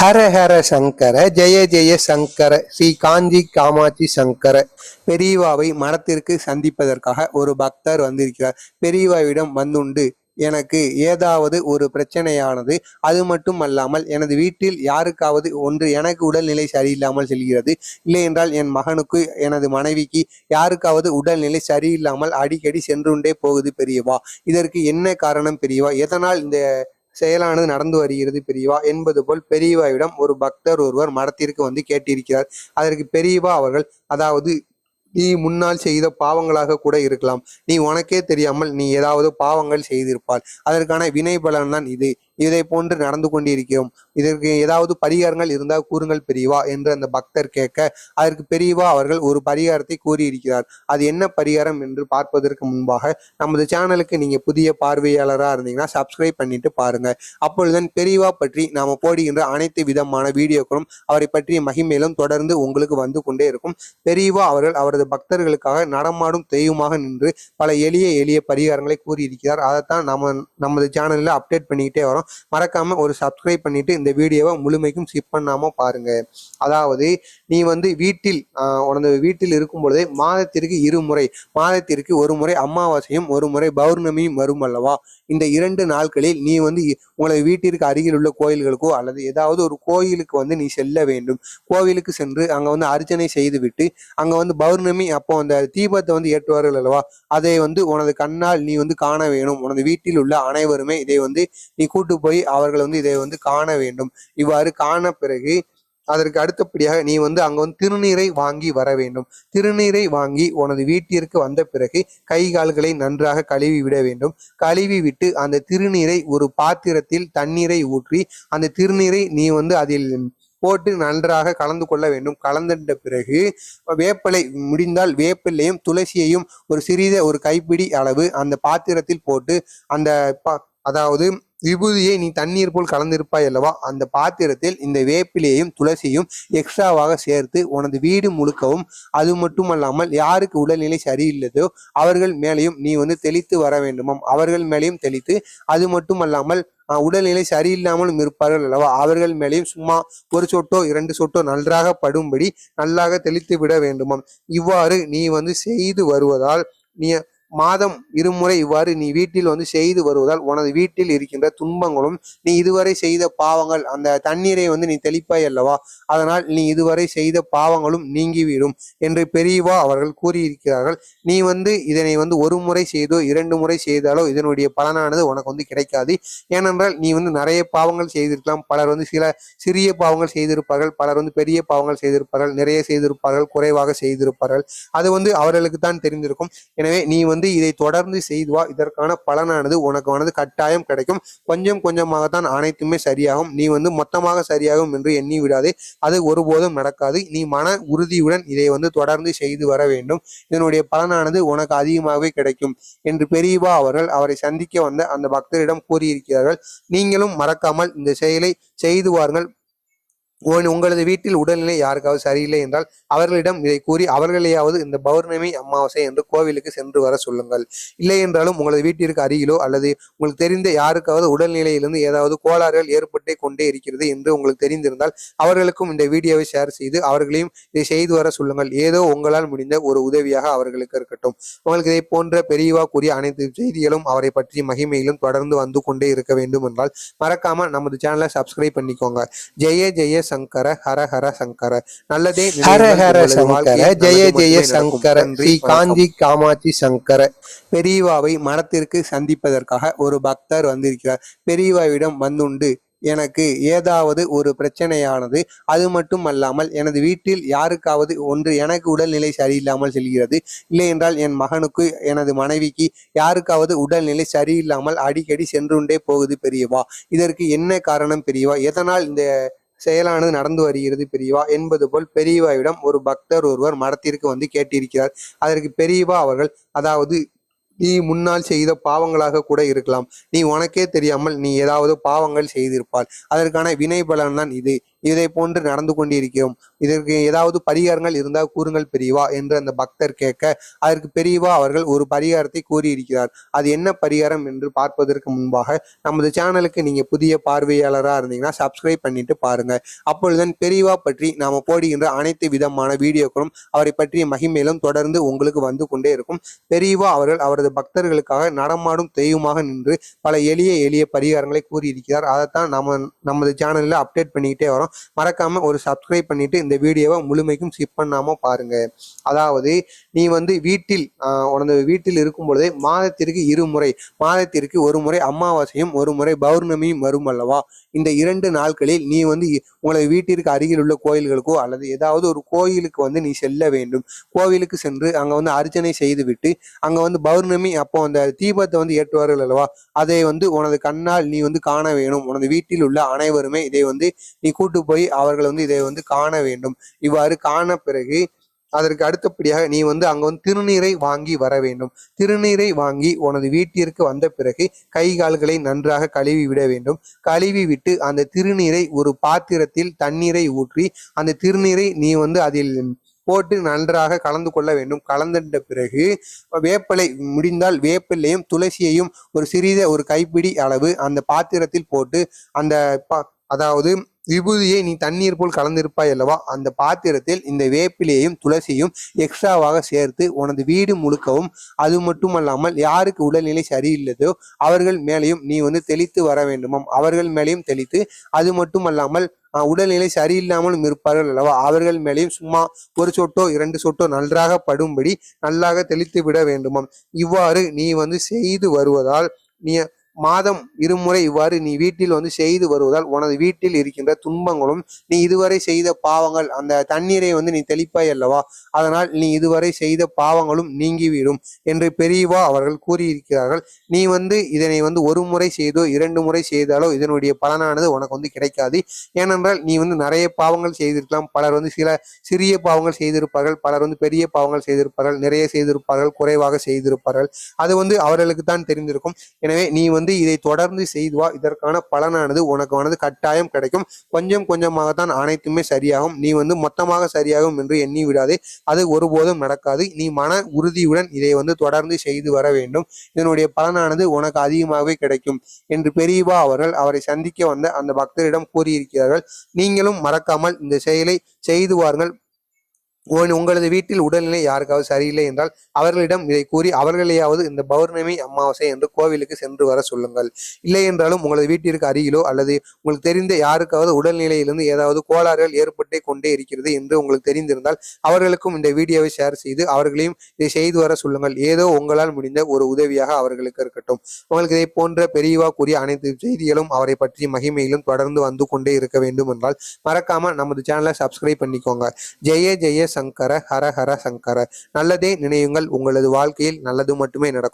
ஹர ஹர சங்கர ஜெய ஜெய சங்கர ஸ்ரீ காஞ்சி காமாட்சி சங்கர. பெரியவாவை மரத்திற்கு சந்திப்பதற்காக ஒரு பக்தர் வந்திருக்கிறார். பெரியவாவிடம் வந்துண்டு எனக்கு ஏதாவது ஒரு பிரச்சனையானது அது மட்டும் அல்லாமல் எனது வீட்டில் யாருக்காவது ஒன்று எனக்கு உடல்நிலை சரியில்லாமல் செல்கிறது. இல்லை என்றால் என் மகனுக்கு எனது மனைவிக்கு யாருக்காவது உடல்நிலை சரியில்லாமல் அடிக்கடி சென்றுண்டே போகுது பெரியவா. இதற்கு என்ன காரணம் பெரியவா? எதனால் இந்த செயலானது நடந்து வருகிறது பெரியவா என்பது போல் பெரியவாவிடம் ஒரு பக்தர் ஒருவர் மடத்திற்கு வந்து கேட்டிருக்கிறார். அதற்கு பெரியவா அவர்கள் அதாவது நீ முன்னால் செய்த பாவங்களாக கூட இருக்கலாம். நீ உனக்கே தெரியாமல் நீ ஏதாவது பாவங்கள் செய்திருப்பாள். அதற்கான வினை பலன் தான் இது. இதை போன்று நடந்து கொண்டிருக்கிறோம். இதற்கு ஏதாவது பரிகாரங்கள் இருந்தால் கூறுங்கள் பெரியவா என்று அந்த பக்தர் கேட்க அதற்கு பெரியவா அவர்கள் ஒரு பரிகாரத்தை கூறியிருக்கிறார். அது என்ன பரிகாரம் என்று பார்ப்பதற்கு முன்பாக நமது சேனலுக்கு நீங்க புதிய பார்வையாளராக இருந்தீங்கன்னா சப்ஸ்கிரைப் பண்ணிட்டு பாருங்க. அப்பொழுதுதான் பெரியவா பற்றி நாம போடுகின்ற அனைத்து விதமான வீடியோக்களும் அவரை பற்றிய மகிமையிலும் தொடர்ந்து உங்களுக்கு வந்து கொண்டே இருக்கும். பெரியவா அவர்கள் அவரது பக்தர்களுக்காக நடமாடும் தெய்வமாக நின்று பல எளிய எளிய பரிகாரங்களை கூறியிருக்கிறார். அதைத்தான் நம்ம நமது சேனலில் அப்டேட் பண்ணிக்கிட்டே வரோம். மறக்காம ஒரு சப்ஸ்கிரைப் பண்ணிட்டு இந்த வீடியோவை முழுமைக்கும் ஸ்கிப் பண்ணாமல் பாருங்க. அதாவது நீ வந்து வீட்டில் உனது வீட்டில் இருக்கும் பொழுதே மாதத்திற்கு இருமுறை மாதத்திற்கு ஒரு முறை அமாவாசையும் ஒரு முறை பௌர்ணமியும் வரும் அல்லவா? இந்த இரண்டு நாட்களில் நீ வந்து உங்களது வீட்டிற்கு அருகில் உள்ள கோயில்களுக்கோ அல்லது ஏதாவது ஒரு கோயிலுக்கு வந்து நீ செல்ல வேண்டும். கோவிலுக்கு சென்று அங்கே வந்து அர்ச்சனை செய்துவிட்டு அங்கே வந்து பௌர்ணமி அப்போ அந்த தீபத்தை வந்து ஏற்றுவார்கள் அல்லவா? அதை வந்து உனது கண்ணால் நீ வந்து காண வேணும். உனது வீட்டில் உள்ள அனைவருமே இதை வந்து நீ கூட்டு போய் அவர்கள் வந்து இதை வந்து காண வேண்டும். இவ்வாறு காண பிறகு அதற்கு அடுத்தபடியாக நீ வந்து அங்க வந்து திருநீரை வாங்கி வர வேண்டும். திருநீரை வாங்கி உனது வீட்டிற்கு வந்த பிறகு கை கால்களை நன்றாக கழுவி விட வேண்டும். கழுவி விட்டு அந்த திருநீரை ஒரு பாத்திரத்தில் தண்ணீரை ஊற்றி அந்த திருநீரை நீ வந்து அதில் போட்டு நன்றாக கலந்து கொள்ள வேண்டும். கலந்துட்ட பிறகு வேப்பிலை முடிந்தால் வேப்பிலையும் துளசியையும் ஒரு சிறித ஒரு கைப்பிடி அளவு அந்த பாத்திரத்தில் போட்டு அந்த பா- அதாவது விபூதியை நீ தண்ணீர் போல் கலந்திருப்பாய் அல்லவா? அந்த பாத்திரத்தில் இந்த வேப்பிலையும் துளசியும் எக்ஸ்ட்ராவாக சேர்த்து உனது வீடு முழுக்கவும். அது மட்டுமல்லாமல் யாருக்கு உடல்நிலை சரியில்லதோ அவர்கள் மேலேயும் நீ வந்து தெளித்து வர வேண்டுமாம். அவர்கள் மேலேயும் தெளித்து அது மட்டுமல்லாமல் உடல்நிலை சரியில்லாமலும் இருப்பார்கள் அல்லவா? அவர்கள் மேலேயும் சும்மா ஒரு சொட்டோ இரண்டு சொட்டோ நன்றாக படும்படி நல்லாக தெளித்து விட வேண்டுமாம். இவ்வாறு நீ வந்து செய்து வருவதால் நீ மாதம் இருமுறை இவ்வாறு நீ வீட்டில் வந்து செய்து வருவதால் உனது வீட்டில் இருக்கின்ற துன்பங்களும் நீ இதுவரை செய்த பாவங்கள் அந்த தண்ணீரை வந்து நீ தெளிப்பாய் அல்லவா? அதனால் நீ இதுவரை செய்த பாவங்களும் நீங்கிவிடும் என்று பெரியவா அவர்கள் கூறியிருக்கிறார்கள். நீ வந்து இதனை வந்து ஒரு முறை செய்தோ இரண்டு முறை செய்தாலோ இதனுடைய பலனானது உனக்கு வந்து கிடைக்காது. ஏனென்றால் நீ வந்து நிறைய பாவங்கள் செய்திருக்கலாம். பலர் வந்து சில சிறிய பாவங்கள் செய்திருப்பார்கள் பலர் வந்து பெரிய பாவங்கள் செய்திருப்பார்கள் நிறைய செய்திருப்பார்கள் குறைவாக செய்திருப்பார்கள். அது வந்து அவர்களுக்கு தான் தெரிந்திருக்கும். எனவே நீ வந்து இதை தொடர்ந்து செய்து வா. இதற்கான பலனானது உனக்கு வந்து கட்டாயம் கிடைக்கும். கொஞ்சம் கொஞ்சமாகத்தான் அனைத்துமே சரியாகும். நீ வந்து மொத்தமாக சரியாகும் என்று எண்ணி விடாதே. அது ஒருபோதும் நடக்காது. நீ மன உறுதியுடன் இதை வந்து தொடர்ந்து செய்து வர வேண்டும். இதனுடைய பலனானது உனக்கு அதிகமாகவே கிடைக்கும் என்று பெரியவா அவர்கள் அவரை சந்திக்க வந்த அந்த பக்தரிடம் கூறியிருக்கிறார்கள். நீங்களும் மறக்காமல் இந்த செயலை செய்து வாருங்கள். உங்களது வீட்டில் உடல்நிலை யாருக்காவது சரியில்லை என்றால் அவர்களிடம் இதை கூறி அவர்களையாவது இந்த பௌர்ணமி அமாவாசை என்று கோவிலுக்கு சென்று வர சொல்லுங்கள். இல்லை என்றாலும் உங்களது வீட்டிற்கு அருகிலோ அல்லது உங்களுக்கு தெரிந்த யாருக்காவது உடல்நிலையிலிருந்து ஏதாவது கோளாறுகள் ஏற்பட்டே கொண்டே இருக்கிறது என்று உங்களுக்கு தெரிந்திருந்தால் அவர்களுக்கும் இந்த வீடியோவை ஷேர் செய்து அவர்களையும் இதை செய்து வர சொல்லுங்கள். ஏதோ உங்களால் முடிந்த ஒரு உதவியாக அவர்களுக்கு இருக்கட்டும். உங்களுக்கு இதை போன்ற பெரியவா கூறிய அனைத்து செய்திகளும் அவரை பற்றி மகிமையிலும் தொடர்ந்து வந்து கொண்டே இருக்க வேண்டும் என்றால் மறக்காம நமது சேனலை சப்ஸ்கிரைப் பண்ணிக்கோங்க. ஜெய ஜெய சங்கர ஹர ஹர சங்கர. நல்லதே ஹர ஹர சங்கர. ஜெய ஜெய. சங்கர. ஸ்ரீ. காஞ்சி காமாட்சி சங்கர. பெரியவாவை மரத்திற்கு சந்திப்பதற்காக ஒரு பக்தர் வந்திருக்கிறார். பெரியவாவிடம் வந்துண்டு எனக்கு ஏதாவது ஒரு பிரச்சனையானது அது மட்டும் அல்லாமல் எனது வீட்டில் யாருக்காவது ஒன்று எனக்கு உடல்நிலை சரியில்லாமல் செல்கிறது. இல்லை என்றால் என் மகனுக்கு எனது மனைவிக்கு யாருக்காவது உடல்நிலை சரியில்லாமல் அடிக்கடி சென்றுண்டே போகுது பெரியவா. இதற்கு என்ன காரணம் பெரியவா? எதனால் இந்த செயலானது நடந்து வருகிறது பெரியவா என்பது போல் பெரியவாவிடம் ஒரு பக்தர் ஒருவர் மடத்திற்கு வந்து கேட்டிருக்கிறார். அதற்கு பெரியவா அவர்கள் அதாவது நீ முன்னால் செய்த பாவங்களாக கூட இருக்கலாம். நீ உனக்கே தெரியாமல் நீ ஏதாவது பாவங்கள் செய்திருப்பாள். அதற்கான வினை பலன் தான் இது. இதை போன்று நடந்து கொண்டிருக்கிறோம். இதற்கு ஏதாவது பரிகாரங்கள் இருந்தால் கூறுங்கள் பெரியவா என்று அந்த பக்தர் கேட்க அதற்கு பெரியவா அவர்கள் ஒரு பரிகாரத்தை கூறியிருக்கிறார். அது என்ன பரிகாரம்? என்று பார்ப்பதற்கு முன்பாக நமது சேனலுக்கு நீங்க புதிய பார்வையாளராக இருந்தீங்கன்னா சப்ஸ்கிரைப் பண்ணிட்டு பாருங்க. அப்பொழுதுதான் பெரியவா பற்றி நாம போடுகின்ற அனைத்து விதமான வீடியோக்களும் அவரை பற்றிய மகிமையிலும் தொடர்ந்து உங்களுக்கு வந்து கொண்டே இருக்கும். பெரியவா அவர்கள் அவரது பக்தர்களுக்காக நடமாடும் தெய்வமாக நின்று பல எளிய எளிய பரிகாரங்களை கூறியிருக்கிறார். அதைத்தான் நம்ம நமது சேனலில் அப்டேட் பண்ணிக்கிட்டே வரோம். மறக்காம ஒரு சப்ஸ்கிரைப் பண்ணிட்டு இந்த வீடியோவை முழுமைக்கும் ஸ்கிப் பண்ணாம பாருங்க. அதாவது நீ வந்து வீட்டில் உனது வீட்டில் இருக்கும் பொழுதே மாதத்திற்கு இருமுறை மாதத்திற்கு ஒரு முறை அமாவாசையும் ஒரு முறை பௌர்ணமியும் வரும் அல்லவா? இந்த இரண்டு நாட்களில் நீ வந்து உங்களை வீட்டிற்கு அருகில் உள்ள கோயில்களுக்கோ அல்லது ஏதாவது ஒரு கோயிலுக்கு வந்து நீ செல்ல வேண்டும். கோவிலுக்கு சென்று அங்க வந்து அர்ச்சனை செய்துவிட்டு அங்க வந்து பௌர்ணமி அப்போ அந்த தீபத்தை வந்து ஏற்றுவார்கள் அல்லவா? அதை வந்து உனது கண்ணால் நீ வந்து காண வேணும். உனது வீட்டில் உள்ள அனைவருமே இதை வந்து நீ கூட்டு போய் அவர்கள் வந்து இதை வந்து காண வேண்டும். இவ்வாறு காண பிறகு அதற்கு அடுத்தபடியாக நீ வந்து அங்க வந்து திருநீரை வாங்கி வர வேண்டும். திருநீரை வாங்கி உனது வீட்டிற்கு வந்த பிறகு கை கால்களை நன்றாக கழுவி விட வேண்டும். கழுவி விட்டு அந்த திருநீரை ஒரு பாத்திரத்தில் தண்ணீரை ஊற்றி அந்த திருநீரை நீ வந்து அதில் போட்டு நன்றாக கலந்து கொள்ள வேண்டும். கலந்துட்ட பிறகு வேப்பிலை முடிந்தால் வேப்பிலையும் துளசியையும் ஒரு சிறித ஒரு கைப்பிடி அளவு அந்த பாத்திரத்தில் போட்டு அந்த பா- அதாவது விபூதியை நீ தண்ணீர் போல் கலந்திருப்பாய் அல்லவா? அந்த பாத்திரத்தில் இந்த வேப்பிலையையும் துளசியும் எக்ஸ்ட்ராவாக சேர்த்து உனது வீடு முழுக்கவும். அது மட்டுமல்லாமல் யாருக்கு உடல்நிலை சரியில்லதோ அவர்கள் மேலையும் நீ வந்து தெளித்து வர வேண்டுமாம். அவர்கள் மேலையும் தெளித்து அது மட்டுமல்லாமல் உடல்நிலை சரியில்லாமலும் இருப்பார்கள் அல்லவா? அவர்கள் மேலேயும் சும்மா ஒரு சொட்டோ இரண்டு சொட்டோ நன்றாக படும்படி நல்லாக தெளித்து விட வேண்டுமாம். இவ்வாறு நீ வந்து செய்து வருவதால் நீ மாதம் இருமுறை இவ்வாறு நீ வீட்டில் வந்து செய்து வருவதால் உனது வீட்டில் இருக்கின்ற துன்பங்களும் நீ இதுவரை செய்த பாவங்கள் அந்த தண்ணீரை வந்து நீ தெளிப்பாய் அல்லவா? அதனால் நீ இதுவரை செய்த பாவங்களும் நீங்கிவிடும் என்று பெரியவா அவர்கள் கூறியிருக்கிறார்கள். நீ வந்து இதனை வந்து ஒரு முறை செய்தோ இரண்டு முறை செய்தாலோ இதனுடைய பலனானது உனக்கு வந்து கிடைக்காது. ஏனென்றால் நீ வந்து நிறைய பாவங்கள் செய்திருக்கலாம். பலர் வந்து சில சிறிய பாவங்கள் செய்திருப்பார்கள். பலர் வந்து பெரிய பாவங்கள் செய்திருப்பார்கள். நிறைய செய்திருப்பார்கள். குறைவாக செய்திருப்பார்கள். அது வந்து அவர்களுக்கு தான் தெரிந்திருக்கும். எனவே நீ வந்து இதை தொடர்ந்து செய்துவா இதற்கான பலனானது உனக்கு கட்டாயம் கிடைக்கும். கொஞ்சம் கொஞ்சமாக தான் அனைத்துமே சரியாகும். நீ வந்து மொத்தமாக சரியாகும் என்று எண்ணி விடாதே. அது ஒருபோதும் நடக்காது. நீ மன உறுதியுடன் இதை வந்து தொடர்ந்து செய்து வர வேண்டும். இதனுடைய பலனானது உனக்கு அதிகமாகவே கிடைக்கும் என்று பெரியவா அவர்கள் அவரை சந்திக்க வந்த அந்த பக்தரிடம் கூறியிருக்கிறார்கள். நீங்களும் மறக்காமல் இந்த செயலை செய்து வாருங்கள். உங்களது வீட்டில் உடல்நிலை யாருக்காவது சரியில்லை என்றால் அவர்களிடம் இதை கூறி அவர்களையாவது இந்த பௌர்ணமி அமாவாசை என்று கோவிலுக்கு சென்று வர சொல்லுங்கள். இல்லை என்றாலும் உங்களது வீட்டிற்கு அருகிலோ அல்லது உங்களுக்கு தெரிந்த யாருக்காவது உடல்நிலையிலிருந்து ஏதாவது கோளாறுகள் ஏற்பட்டே கொண்டே இருக்கிறது என்று உங்களுக்கு தெரிந்திருந்தால் அவர்களுக்கும் இந்த வீடியோவை ஷேர் செய்து அவர்களையும் இதை செய்து வர சொல்லுங்கள். ஏதோ உங்களால் முடிந்த ஒரு உதவியாக அவர்களுக்கு இருக்கட்டும். உங்களுக்கு இதை போன்ற பெரியவா கூறிய அனைத்து செய்திகளும் அவரை பற்றிய மகிமையிலும் தொடர்ந்து வந்து கொண்டே இருக்க வேண்டும் என்றால் மறக்காம நமது சேனலை சப்ஸ்கிரைப் பண்ணிக்கோங்க. ஜெய ஜெய சங்கர ஹர ஹர சங்கர. நல்லதே நினையுங்கள் உங்களது வாழ்க்கையில் நல்லது மட்டுமே நடக்கும்.